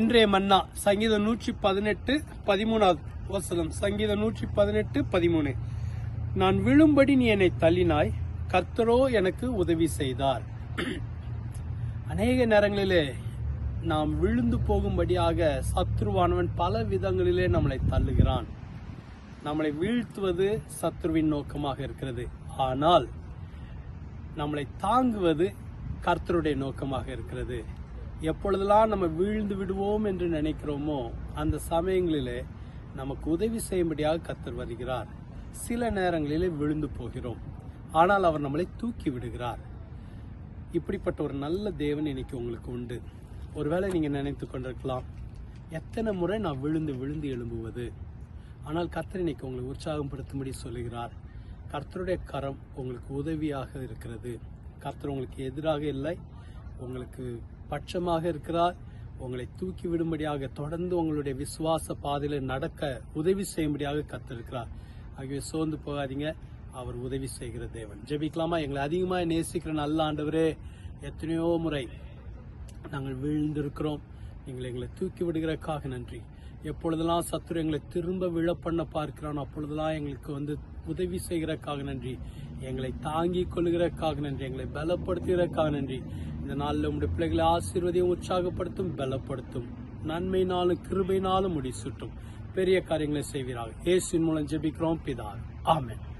இன்றைய மன்னா சங்கீதம் நூற்றி பதினெட்டு பதிமூணாவது வசனம். சங்கீதம் நூற்றி பதினெட்டு பதிமூணு. நான் விழும்படி நீ என்னை தள்ளினாய் கர்த்தரோ எனக்கு உதவி செய்தார். அநேக நேரங்களிலே நாம் விழுந்து போகும்படியாக சத்ருவானவன் பல விதங்களிலே நம்மளை தள்ளுகிறான். நம்மளை வீழ்த்துவது சத்ருவின் நோக்கமாக இருக்கிறது. ஆனால் நம்மளை தாங்குவது கர்த்தருடைய நோக்கமாக இருக்கிறது. எப்பொழுதெல்லாம் நம்ம வீழ்ந்து விடுவோம் என்று நினைக்கிறோமோ அந்த சமயங்களிலே நமக்கு உதவி செய்யும்படியாக கர்த்தர் வருகிறார். சில நேரங்களிலே விழுந்து போகிறோம். ஆனால் அவர் நம்மளை தூக்கி விடுகிறார். இப்படிப்பட்ட ஒரு நல்ல தேவன் இன்னைக்கு உங்களுக்கு உண்டு. ஒருவேளை நீங்கள் நினைத்து கொண்டிருக்கலாம் எத்தனை முறை நான் விழுந்து விழுந்து எழும்புவது? ஆனால் கர்த்தர் இன்னைக்கு உங்களை உற்சாகப்படுத்தும்படி சொல்லுகிறார். கர்த்தருடைய கரம் உங்களுக்கு உதவியாக இருக்கிறது. கர்த்தர் உங்களுக்கு எதிராக இல்லை உங்களுக்கு பட்சமாக இருக்கிறார். உங்களை தூக்கி விடும்படியாக தொடர்ந்து உங்களுடைய விசுவாச பாதையில நடக்க உதவி செய்யும்படியாக கத்திருக்கிறார் ஆகவே சோர்ந்து போகாதீங்க. அவர் உதவி செய்கிற தேவன். ஜெபிக்கலாமா? எங்களை அதிகமாக நேசிக்கிற நல்ல ஆண்டவரே எத்தனையோ முறை நாங்கள் வீழ்ந்திருக்கிறோம். நீங்கள் எங்களை தூக்கி விடுகிறக்காக நன்றி. எப்பொழுதெல்லாம் சத்துரு எங்களை திரும்ப விழப்பண்ண பார்க்கிறான் அப்பொழுதெல்லாம் எங்களுக்கு வந்து உதவி செய்கிறக்காக நன்றி. எங்களை தாங்கி கொள்கிறக்காக நன்றி. எங்களை பலப்படுத்துகிறக்காக நன்றி. இந்த நாளில் உங்களுடைய பிள்ளைகளை ஆசீர்வதியும் உற்சாகப்படுத்தும் பலப்படுத்தும். நன்மையினாலும் முடி முடிசூட்டும். பெரிய காரியங்களை செய்வீராக. இயேசுவின் மூலம் ஜெபிக்கிறோம் பிதா. ஆமேன்.